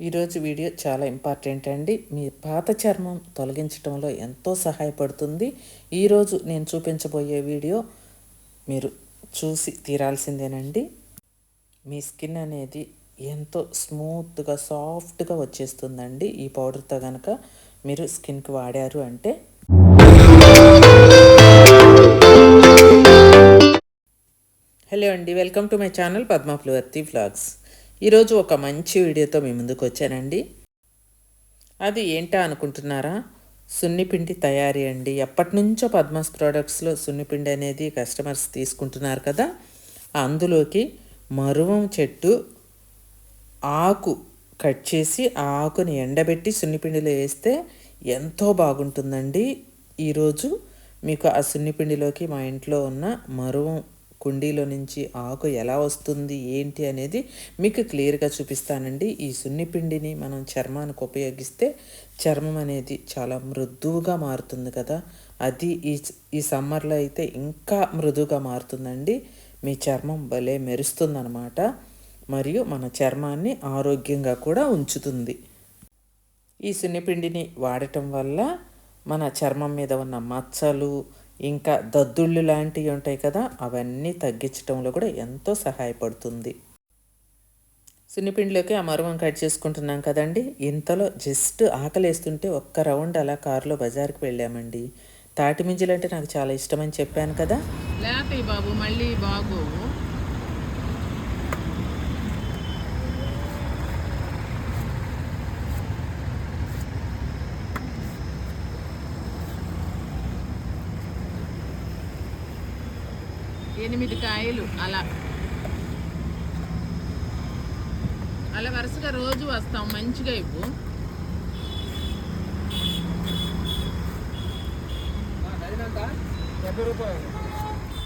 ఈరోజు వీడియో చాలా ఇంపార్టెంట్ అండి. మీ పాత చర్మం తొలగించడంలో ఎంతో సహాయపడుతుంది. ఈరోజు నేను చూపించబోయే వీడియో మీరు చూసి తీరాల్సిందేనండి. మీ స్కిన్ అనేది ఎంతో స్మూత్గా సాఫ్ట్గా వచ్చేస్తుందండి. ఈ పౌడర్తో కనుక మీరు స్కిన్కి వాడారు అంటే. హలో అండి. వెల్కమ్ టు మై ఛానల్ పద్మప్లవర్తి వ్లాగ్స్. ఈరోజు ఒక మంచి వీడియోతో మీ ముందుకు వచ్చానండి. అది ఏంటా అనుకుంటున్నారా? సున్నిపిండి తయారీ అండి. ఎప్పటి నుంచో పద్మాస్ ప్రోడక్ట్స్లో సున్నిపిండి అనేది కస్టమర్స్ తీసుకుంటున్నారు కదా. అందులోకి మరువం చెట్టు ఆకు కట్ చేసి ఆ ఆకుని ఎండబెట్టి సున్నిపిండిలో వేస్తే ఎంతో బాగుంటుందండి. ఈరోజు మీకు ఆ సున్నిపిండిలోకి మా ఇంట్లో ఉన్న మరువం కుండీలో నుంచి ఆకు ఎలా వస్తుంది ఏంటి అనేది మీకు క్లియర్గా చూపిస్తానండి. ఈ సున్నిపిండిని మనం చర్మానికి ఉపయోగిస్తే చర్మం అనేది చాలా మృదువుగా మారుతుంది కదా. అది ఈ ఈ సమ్మర్లో అయితే ఇంకా మృదువుగా మారుతుందండి. మీ చర్మం భలే మెరుస్తుందనమాట మరియు మన చర్మాన్ని ఆరోగ్యంగా కూడా ఉంచుతుంది. ఈ సున్నిపిండిని వాడటం వల్ల మన చర్మం మీద ఉన్న మచ్చలు ఇంకా దద్దుళ్ళు లాంటివి ఉంటాయి కదా అవన్నీ తగ్గించడంలో కూడా ఎంతో సహాయపడుతుంది. సున్నిపిండిలోకి ఆ మరువం కట్ చేసుకుంటున్నాం కదండి. ఇంతలో జస్ట్ ఆకలేస్తుంటే ఒక్క రౌండ్ అలా కారులో బజార్కి వెళ్ళామండి. తాటి మింజలు అంటే నాకు చాలా ఇష్టమని చెప్పాను కదా. లేతాయి బాబు మళ్ళీ బాగోవు ఎనిమిది కాయలు అలా. అలా వరుసగా రోజు వస్తాం మంచిగా ఇవ్వు.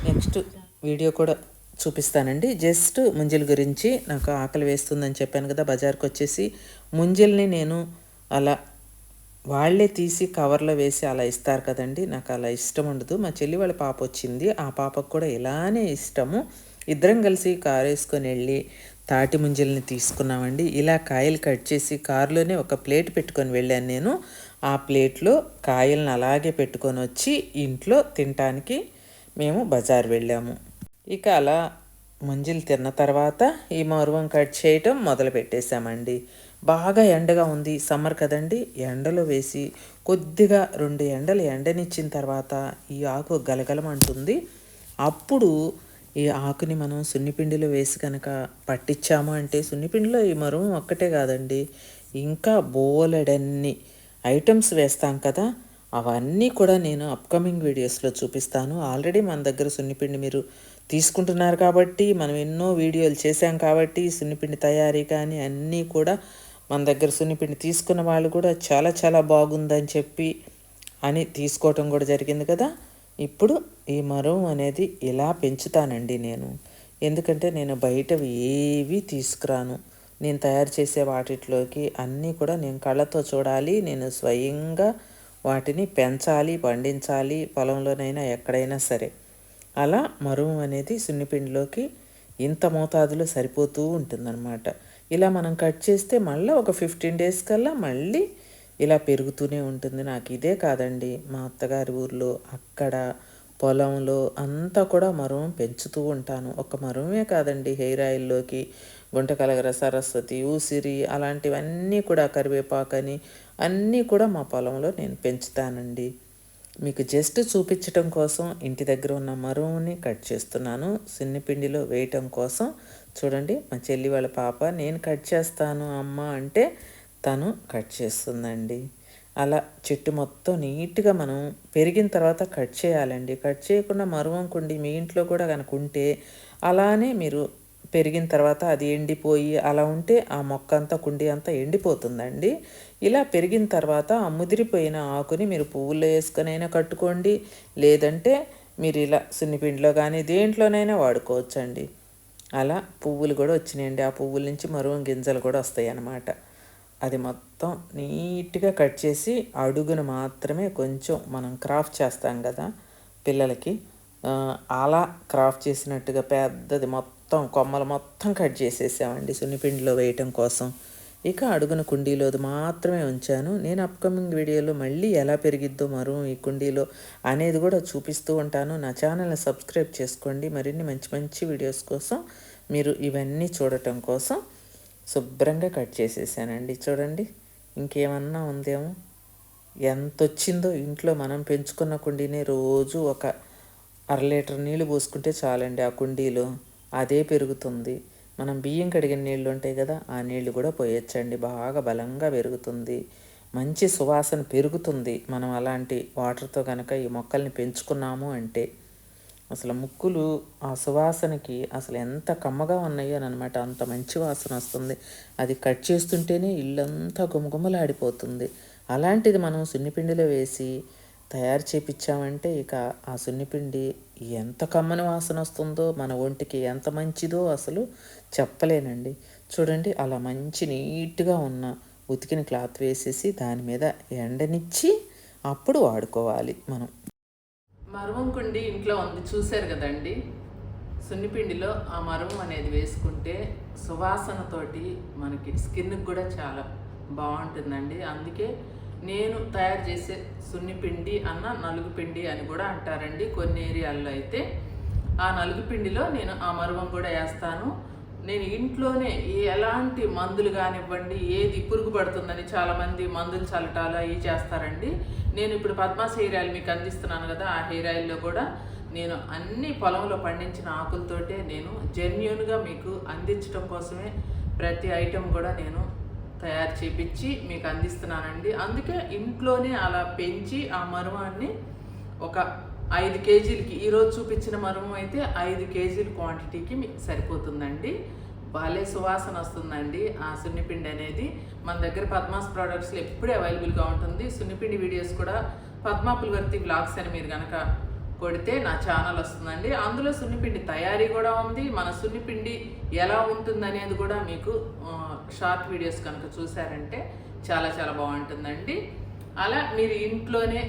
నెక్స్ట్ వీడియో కూడా చూపిస్తానండి. జస్ట్ ముంజల గురించి నాకు ఆకలి వేస్తుందని చెప్పాను కదా బజార్కి వచ్చేసి ముంజల్ని నేను అలా వాళ్ళే తీసి కవర్లో వేసి అలా ఇస్తారు కదండి. నాకు అలా ఇష్టం ఉండదు. మా చెల్లి వాళ్ళ పాప వచ్చింది. ఆ పాపకు కూడా ఇలానే ఇష్టము. ఇద్దరం కలిసి కారు వేసుకొని వెళ్ళి తాటి ముంజల్ని తీసుకున్నామండి. ఇలా కాయలు కట్ చేసి కారులోనే ఒక ప్లేట్ పెట్టుకొని వెళ్ళాను నేను. ఆ ప్లేట్లో కాయలను అలాగే పెట్టుకొని వచ్చి ఇంట్లో తినటానికి మేము బజార్ వెళ్ళాము. ఇక అలా ముంజలు తిన్న తర్వాత ఈ మరువం కట్ చేయటం మొదలు పెట్టేశామండి బాగా ఎండగా ఉంది సమ్మర్ కదండి. ఎండలో వేసి కొద్దిగా రెండు ఎండలు ఎండనిచ్చిన తర్వాత ఈ ఆకు గలగలమంటుంది. అప్పుడు ఈ ఆకుని మనం సున్నిపిండిలో వేసి కనుక పట్టించాము అంటే సున్నిపిండిలో ఈ మరువం ఒక్కటే కాదండి. ఇంకా బోలెడన్ని ఐటమ్స్ వేస్తాం కదా. అవన్నీ కూడా నేను అప్కమింగ్ వీడియోస్లో చూపిస్తాను. ఆల్రెడీ మన దగ్గర సున్నిపిండి మీరు తీసుకుంటున్నారు కాబట్టి మనం ఎన్నో వీడియోలు చేశాం కాబట్టి సున్నిపిండి తయారీ కానీ అన్నీ కూడా మన దగ్గర సున్నిపిండి తీసుకున్న వాళ్ళు కూడా చాలా చాలా బాగుందని చెప్పి అని తీసుకోవటం కూడా జరిగింది కదా. ఇప్పుడు ఈ మరం అనేది ఇలా పెంచుతానండి నేను. ఎందుకంటే నేను బయటవి ఏవి తీసుకురాను. నేను తయారు చేసే వాటిలోకి అన్నీ కూడా నేను కళ్ళతో చూడాలి. నేను స్వయంగా వాటిని పెంచాలి పండించాలి పొలంలోనైనా ఎక్కడైనా సరే. అలా మరువు అనేది సున్నిపిండిలోకి ఇంత మోతాదులో సరిపోతూ ఉంటుందన్నమాట. ఇలా మనం కట్ చేస్తే మళ్ళీ ఒక ఫిఫ్టీన్ డేస్ కల్లా మళ్ళీ ఇలా పెరుగుతూనే ఉంటుంది. నాకు ఇదే కాదండి. మా అత్తగారి ఊర్లో అక్కడ పొలంలో అంతా కూడా మరువం పెంచుతూ ఉంటాను. ఒక మరువమే కాదండి హెయిర్ ఆయిల్లోకి గుంటకలగర సరస్వతి ఊసిరి అలాంటివన్నీ కూడా కరివేపాకని అన్నీ కూడా మా పొలంలో నేను పెంచుతానండి. మీకు జస్ట్ చూపించటం కోసం ఇంటి దగ్గర ఉన్న మరువుని కట్ చేస్తున్నాను. సిన్నిపిండిలో వేయటం కోసం చూడండి మా చెల్లి వాళ్ళ పాప నేను కట్ చేస్తాను అమ్మ అంటే తను కట్ చేస్తుందండి. అలా చెట్టు మొత్తం నీట్గా మనం పెరిగిన తర్వాత కట్ చేయాలండి. కట్ చేయకుండా మరువంకుండి మీ ఇంట్లో కూడా కనుక ఉంటే అలానే మీరు పెరిగిన తర్వాత అది ఎండిపోయి అలా ఉంటే ఆ మొక్క అంతా కుండి అంతా ఎండిపోతుందండి. ఇలా పెరిగిన తర్వాత ఆ ముదిరిపోయిన ఆకుని మీరు పువ్వుల్లో వేసుకునైనా కట్టుకోండి. లేదంటే మీరు ఇలా సున్నిపిండిలో కానీ దేంట్లోనైనా వాడుకోవచ్చండి. అలా పువ్వులు కూడా వచ్చినాయండి. ఆ పువ్వుల నుంచి మరువం గింజలు కూడా వస్తాయి అన్నమాట. అది మొత్తం నీట్గా కట్ చేసి అడుగును మాత్రమే కొంచెం మనం క్రాఫ్ట్ చేస్తాం కదా పిల్లలకి. అలా క్రాఫ్ట్ చేసినట్టుగా పెద్దది మొత్తం కొమ్మలు మొత్తం కట్ చేసేసామండి సున్నిపిండిలో వేయటం కోసం. ఇక అడుగున కుండీలోది మాత్రమే ఉంచాను. నేను అప్కమింగ్ వీడియోలో మళ్ళీ ఎలా పెరిగిద్దో మరో ఈ కుండీలో అనేది కూడా చూపిస్తూ ఉంటాను. నా ఛానల్ని సబ్స్క్రైబ్ చేసుకోండి. మరిన్ని మంచి మంచి వీడియోస్ కోసం మీరు ఇవన్నీ చూడటం కోసం శుభ్రంగా కట్ చేసేసానండి. చూడండి ఇంకేమన్నా ఉందేమో? ఎంత వచ్చిందో ఇంట్లో మనం పెంచుకున్న కుండీని రోజు ఒక అర లీటర్ నీళ్ళు పోసుకుంటే చాలండి ఆ కుండీలో. అదే పెరుగుతుంది. మనం బియ్యం కడిగిన నీళ్ళు ఉంటాయి కదా ఆ నీళ్ళు కూడా పోయొచ్చండి. బాగా బలంగా పెరుగుతుంది. మంచి సువాసన పెరుగుతుంది. మనం అలాంటి వాటర్తో కనుక ఈ మొక్కల్ని పెంచుకున్నాము అంటే అసలు ముక్కులు ఆ సువాసనకి అసలు ఎంత కమ్మగా ఉన్నాయో అనమాట అంత మంచి వాసన వస్తుంది. అది కట్ చేస్తుంటేనే ఇల్లంతా గుమగుమలాడిపోతుంది. అలాంటిది మనం సున్నిపిండిలో వేసి తయారు చేపించామంటే ఇక ఆ సున్నిపిండి ఎంత కమ్మని వాసన వస్తుందో మన ఒంటికి ఎంత మంచిదో అసలు చెప్పలేనండి. చూడండి అలా మంచి నీట్గా ఉన్న ఉతికిన క్లాత్ వేసేసి దాని మీద ఎండనిచ్చి అప్పుడు వాడుకోవాలి మనం. మరువంకుండి ఇంట్లో ఉంది చూశారు కదండి? సున్నిపిండిలో ఆ మరువం అనేది వేసుకుంటే సువాసనతోటి మనకి స్కిన్కి కూడా చాలా బాగుంటుందండి. అందుకే నేను తయారు చేసే సున్నిపిండి అన్న నలుగు పిండి అని కూడా అంటారండి. కొన్ని ఏరియాల్లో అయితే ఆ నలుగు పిండిలో నేను ఆ మరువం కూడా వేస్తాను. నేను ఇంట్లోనే ఎలాంటి మందులు కానివ్వండి ఏది పురుగు పడుతుందని చాలామంది మందులు చల్లటాలు అవి చేస్తారండి. నేను ఇప్పుడు పద్మాస్ హెయిర్ ఆయిల్ మీకు అందిస్తున్నాను కదా ఆ హెయిర్ ఆయిల్లో కూడా నేను అన్ని పొలంలో పండించిన ఆకులతోటే నేను జెన్యున్గా మీకు అందించడం కోసమే ప్రతి ఐటెం కూడా నేను తయారు చేపించి మీకు అందిస్తున్నానండి. అందుకే ఇంట్లోనే అలా పెంచి ఆ మరువాన్ని ఒక ఐదు కేజీలకి ఈరోజు చూపించిన మరుము అయితే ఐదు కేజీల క్వాంటిటీకి మీకు సరిపోతుందండి. భలే సువాసన వస్తుందండి ఆ సున్నిపిండి అనేది. మన దగ్గర పద్మాస్ ప్రోడక్ట్స్లో ఎప్పుడూ అవైలబుల్గా ఉంటుంది. సున్నిపిండి వీడియోస్ కూడా పద్మా పులివర్తి బ్లాగ్స్ అని మీరు కనుక కొడితే నా ఛానల్ వస్తుందండి. అందులో సున్నిపిండి తయారీ కూడా ఉంది. మన సున్నిపిండి ఎలా ఉంటుంది అనేది కూడా మీకు షార్ట్ వీడియోస్ కనుక చూసారంటే చాలా చాలా బాగుంటుందండి. అలా మీరు ఇంట్లోనే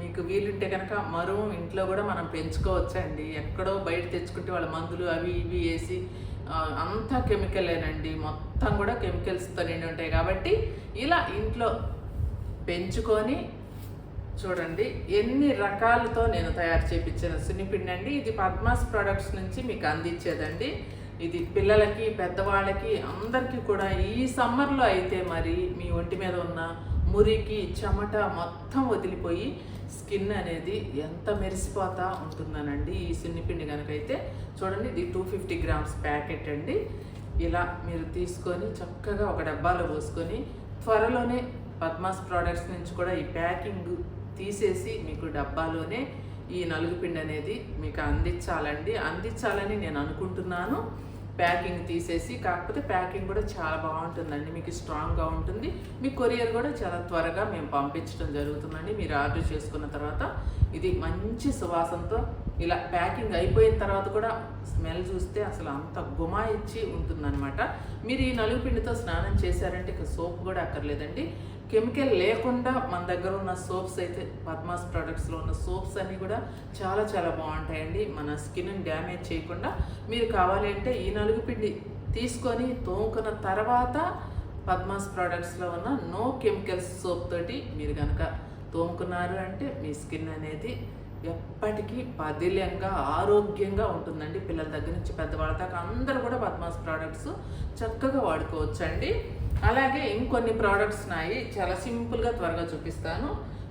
మీకు వీలుంటే కనుక మరువు ఇంట్లో కూడా మనం పెంచుకోవచ్చండి. ఎక్కడో బయట తెచ్చుకుంటే వాళ్ళ మందులు అవి ఇవి వేసి అంతా కెమికలేనండి మొత్తం కూడా కెమికల్స్తో నిండి ఉంటాయి కాబట్టి ఇలా ఇంట్లో పెంచుకొని చూడండి ఎన్ని రకాలతో నేను తయారు చేయించిన సున్నిపిండి అండి. ఇది పద్మాస్ ప్రొడక్ట్స్ నుంచి మీకు అందించేదండి. ఇది పిల్లలకి పెద్దవాళ్ళకి అందరికీ కూడా ఈ సమ్మర్లో అయితే మరి మీ ఒంటి మీద ఉన్న మురికి చెమట మొత్తం వదిలిపోయి స్కిన్ అనేది ఎంత మెరిసిపోతా ఉంటుందనండి? ఈ సున్నిపిండి కనుకైతే చూడండి ఇది టూ ఫిఫ్టీ గ్రామ్స్ ప్యాకెట్ అండి. ఇలా మీరు తీసుకొని చక్కగా ఒక డబ్బాలో పోసుకొని త్వరలోనే పద్మాస్ ప్రోడక్ట్స్ నుంచి కూడా ఈ ప్యాకింగ్ తీసేసి మీకు డబ్బాలోనే ఈ నలుగు పిండి అనేది మీకు అందించాలండి. అందించాలని నేను అనుకుంటున్నాను. ప్యాకింగ్ తీసేసి కాకపోతే ప్యాకింగ్ కూడా చాలా బాగుంటుందండి. మీకు స్ట్రాంగ్గా ఉంటుంది. మీ కొరియర్ కూడా చాలా త్వరగా మేము పంపించడం జరుగుతుందండి. మీరు ఆర్డర్ చేసుకున్న తర్వాత ఇది మంచి సువాసనతో ఇలా ప్యాకింగ్ అయిపోయిన తర్వాత కూడా స్మెల్ చూస్తే అసలు అంత గుమాయిచ్చి ఉంటుందన్నమాట. మీరు ఈ నలుగు పిండితో స్నానం చేశారంటే ఇక సోప్ కూడా అక్కర్లేదండి. కెమికల్ లేకుండా మన దగ్గర ఉన్న సోప్స్ అయితే పద్మాస్ ప్రొడక్ట్స్లో ఉన్న సోప్స్ అన్నీ కూడా చాలా చాలా బాగుంటాయండి. మన స్కిన్ డ్యామేజ్ చేయకుండా మీరు కావాలి అంటే ఈ నలుగు పిండి తీసుకొని తోముకున్న తర్వాత పద్మాస్ ప్రోడక్ట్స్లో ఉన్న నో కెమికల్స్ సోప్ తోటి మీరు కనుక తోముకున్నారు అంటే మీ స్కిన్ అనేది ఎప్పటికీ పదిలంగా ఆరోగ్యంగా ఉంటుందండి. పిల్లల దగ్గర నుంచి పెద్దవాళ్ళ దాకా అందరూ కూడా పద్మాస్ ప్రోడక్ట్స్ చక్కగా వాడుకోవచ్చండి. అలాగే ఇంకొన్ని ప్రోడక్ట్స్ ఉన్నాయి చాలా సింపుల్గా త్వరగా చూపిస్తాను.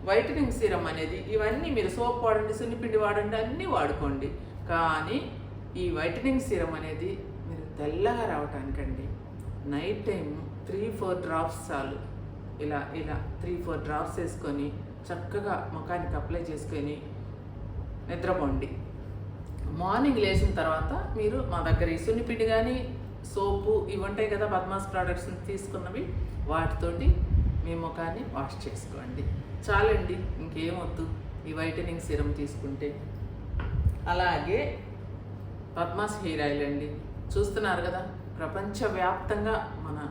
వైటనింగ్ సీరం అనేది ఇవన్నీ మీరు సోప్ వాడండి సున్నిపిండి వాడండి అన్నీ వాడుకోండి. కానీ ఈ వైటనింగ్ సీరం అనేది మీరు తెల్లగా రావటానికండి. Night time three four drops చాలు. ఇలా ఇలా త్రీ ఫోర్ డ్రాప్స్ వేసుకొని చక్కగా ముఖానికి అప్లై చేసుకొని నిద్రపోండి. మార్నింగ్ లేచిన తర్వాత మీరు మా దగ్గర ఈ సున్నిపిండి కానీ సోపు ఇవి ఉంటాయి కదా పద్మాస్ ప్రోడక్ట్స్ తీసుకున్నవి వాటితోటి మీ ముఖాన్ని వాష్ చేసుకోండి. చాలండి ఇంకేమొద్దు. ఈ వైటనింగ్ సిరం తీసుకుంటే. అలాగే పద్మాస్ హెయిర్ ఆయిల్ అండి. చూస్తున్నారు కదా ప్రపంచవ్యాప్తంగా మన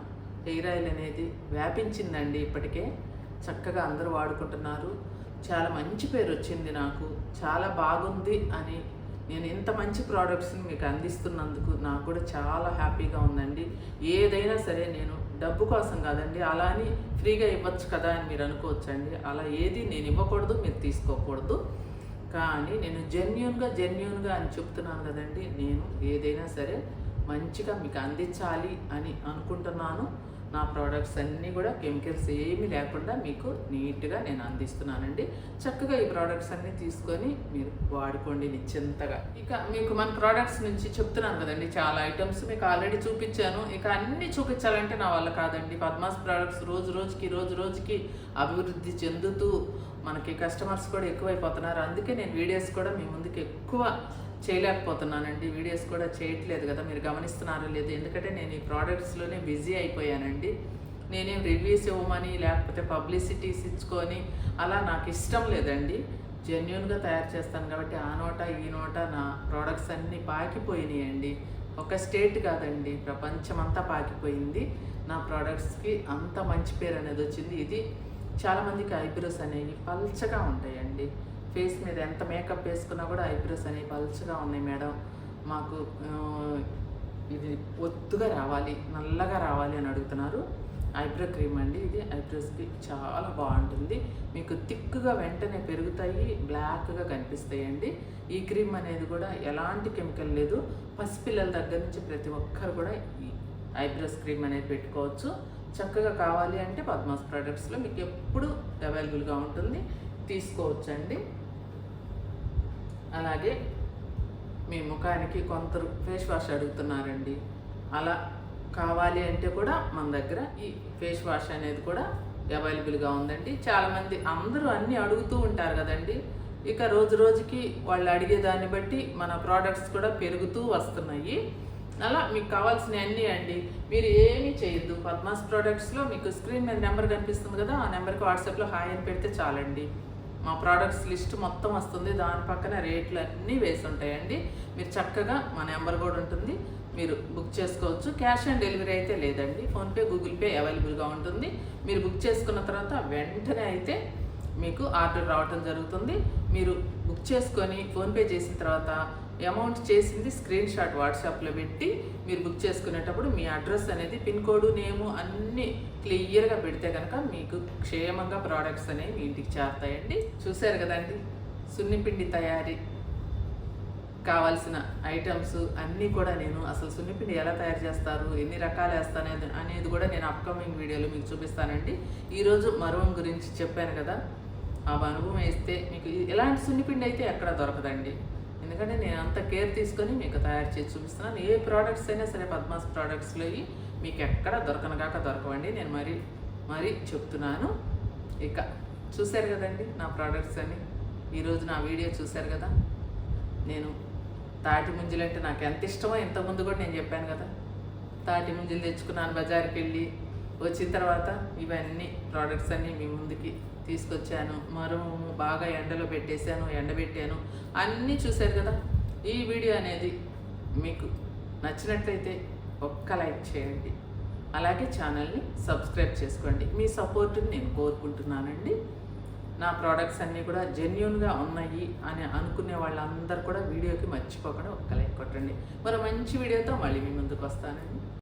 హెయిర్ ఆయిల్ అనేది వ్యాపించిందండి ఇప్పటికే. చక్కగా అందరూ వాడుకుంటున్నారు. చాలా మంచి పేరు వచ్చింది నాకు. చాలా బాగుంది అని నేను ఇంత మంచి ప్రోడక్ట్స్ని మీకు అందిస్తున్నందుకు నాకు కూడా చాలా హ్యాపీగా ఉందండి. ఏదైనా సరే నేను డబ్బు కోసం కాదండి అలా అని ఫ్రీగా ఇవ్వచ్చు కదా అని మీరు అనుకోవచ్చండి. అలా ఏది నేను ఇవ్వకూడదు మీరు తీసుకోకూడదు. కానీ నేను జెన్యున్గా జెన్యున్గా అని చెప్తున్నాను కదండి నేను ఏదైనా సరే మంచిగా మీకు అందించాలి అని అనుకుంటున్నాను. నా ప్రోడక్ట్స్ అన్నీ కూడా కెమికల్స్ ఏమీ లేకుండా మీకు నీట్గా నేను అందిస్తున్నానండి. చక్కగా ఈ ప్రోడక్ట్స్ అన్నీ తీసుకొని మీరు వాడుకోండి నిశ్చింతగా. ఇక మీకు మన ప్రోడక్ట్స్ నుంచి చెప్తున్నాను కదండి చాలా ఐటమ్స్ మీకు ఆల్రెడీ చూపించాను. ఇక అన్నీ చూపించాలంటే నా వల్ల కాదండి. పద్మాస్ ప్రోడక్ట్స్ రోజు రోజుకి రోజు రోజుకి అభివృద్ధి చెందుతూ మనకి కస్టమర్స్ కూడా ఎక్కువైపోతున్నారు. అందుకే నేను వీడియోస్ కూడా మీ ముందుకు ఎక్కువ చేయలేకపోతున్నానండి. వీడియోస్ కూడా చేయట్లేదు కదా మీరు గమనిస్తున్నారో లేదు. ఎందుకంటే నేను ఈ ప్రోడక్ట్స్లోనే బిజీ అయిపోయానండి. నేనేం రివ్యూస్ ఇవ్వమని లేకపోతే పబ్లిసిటీస్ ఇచ్చుకొని అలా నాకు ఇష్టం లేదండి. జెన్యున్గా తయారు చేస్తాను కాబట్టి ఆ నోట ఈ నోట నా ప్రోడక్ట్స్ అన్నీ పాకిపోయినాయండి. ఒక స్టేట్ కాదండి ప్రపంచమంతా పాకిపోయింది. నా ప్రోడక్ట్స్కి అంత మంచి పేరు అనేది వచ్చింది. ఇది చాలామందికి ఐబ్రోస్ అనేవి పల్చగా ఉంటాయండి. ఫేస్ మీద ఎంత మేకప్ వేసుకున్నా కూడా ఐబ్రోస్ అనేవి పల్చగా ఉన్నాయి మేడం. మాకు ఇది ఒత్తుగా రావాలి నల్లగా రావాలి అని అడుగుతున్నారు. ఐబ్రో క్రీమ్ అండి ఇది ఐబ్రోస్కి చాలా బాగుంటుంది. మీకు థిక్గా వెంటనే పెరుగుతాయి బ్లాక్గా కనిపిస్తాయండి. ఈ క్రీమ్ అనేది కూడా ఎలాంటి కెమికల్ లేదు. పసిపిల్లల దగ్గర నుంచి ప్రతి ఒక్కరు కూడా ఈ ఐబ్రోస్ క్రీమ్ అనేది పెట్టుకోవచ్చు. చక్కగా కావాలి అంటే పద్మాస్ ప్రొడక్ట్స్లో మీకు ఎప్పుడు అవైలబుల్గా ఉంటుంది. తీసుకోవచ్చండి. అలాగే మీ ముఖానికి కొందరు ఫేస్ వాష్ అడుగుతున్నారండి. అలా కావాలి అంటే కూడా మన దగ్గర ఈ ఫేస్ వాష్ అనేది కూడా అవైలబుల్గా ఉందండి. చాలామంది అందరూ అన్నీ అడుగుతూ ఉంటారు కదండి. ఇక రోజు రోజుకి వాళ్ళు అడిగే దాన్ని బట్టి మన ప్రోడక్ట్స్ కూడా పెరుగుతూ వస్తున్నాయి. అలా మీకు కావాల్సిన అన్నీ అండి. మీరు ఏమీ చేయొద్దు. పద్మాస్ ప్రోడక్ట్స్లో మీకు స్క్రీన్ మీద నెంబర్ కనిపిస్తుంది కదా ఆ నెంబర్కి వాట్సాప్లో హాయ్ అని పెడితే చాలండి. మా ప్రోడక్ట్స్ లిస్ట్ మొత్తం వస్తుంది. దాని పక్కన రేట్లు అన్నీ వేసి ఉంటాయండి. మీరు చక్కగా మా నెంబర్ కూడా ఉంటుంది. మీరు బుక్ చేసుకోవచ్చు. క్యాష్ ఆన్ డెలివరీ అయితే లేదండి. ఫోన్పే గూగుల్ పే అవైలబుల్గా ఉంటుంది. మీరు బుక్ చేసుకున్న తర్వాత వెంటనే అయితే మీకు ఆర్డర్ రావటం జరుగుతుంది. మీరు బుక్ చేసుకొని ఫోన్పే చేసిన తర్వాత అమౌంట్ చేసింది స్క్రీన్ షాట్ వాట్సాప్లో పెట్టి మీరు బుక్ చేసుకునేటప్పుడు మీ అడ్రస్ అనేది పిన్ కోడ్ నేము అన్నీ క్లియర్గా పెడితే కనుక మీకు క్షేమంగా ప్రోడక్ట్స్ అనేవి మీ ఇంటికి చేరుతాయండి. చూశారు కదండి సున్నిపిండి తయారీ కావాల్సిన ఐటమ్స్ అన్నీ కూడా నేను అసలు సున్నిపిండి ఎలా తయారు చేస్తారు ఎన్ని రకాలు వేస్తాను అనేది- అనేది కూడా నేను అప్కమింగ్ వీడియోలో మీకు చూపిస్తానండి. ఈరోజు మరువం గురించి చెప్పాను కదా? ఆ అనుభవం వేస్తే మీకు ఎలాంటి సున్నిపిండి అయితే ఎక్కడ దొరకదండి? ఎందుకంటే నేను అంత కేర్ తీసుకొని మీకు తయారు చేసి చూపిస్తున్నాను. ఏ ప్రోడక్ట్స్ అయినా సరే పద్మాస్ ప్రోడక్ట్స్లో మీకు ఎక్కడ దొరకనగాక దొరకవండి. నేను మరి మరీ చెప్తున్నాను. ఇక చూశారు కదండి నా ప్రోడక్ట్స్ అని ఈరోజు నా వీడియో చూశారు కదా? నేను తాటి ముంజలు అంటే నాకు ఎంత ఇష్టమో ఇంతకుముందు కూడా నేను చెప్పాను కదా. తాటి ముంజలు తెచ్చుకున్నాను బజార్కి వెళ్ళి వచ్చిన తర్వాత ఇవన్నీ ప్రోడక్ట్స్ అన్నీ మీ ముందుకి తీసుకొచ్చాను. మరుము బాగా ఎండలో పెట్టేశాను ఎండబెట్టాను. అన్నీ చూశారు కదా? ఈ వీడియో అనేది మీకు నచ్చినట్లయితే ఒక్క లైక్ చేయండి. అలాగే ఛానల్ని సబ్స్క్రైబ్ చేసుకోండి. మీ సపోర్ట్ని నేను కోరుకుంటున్నానండి. నా ప్రోడక్ట్స్ అన్నీ కూడా జెన్యున్గా ఉన్నాయి అని అనుకునే వాళ్ళందరూ కూడా వీడియోకి మర్చిపోకుండా ఒక్క లైక్ కొట్టండి. మరో మంచి వీడియోతో మళ్ళీ మీ ముందుకు వస్తానండి.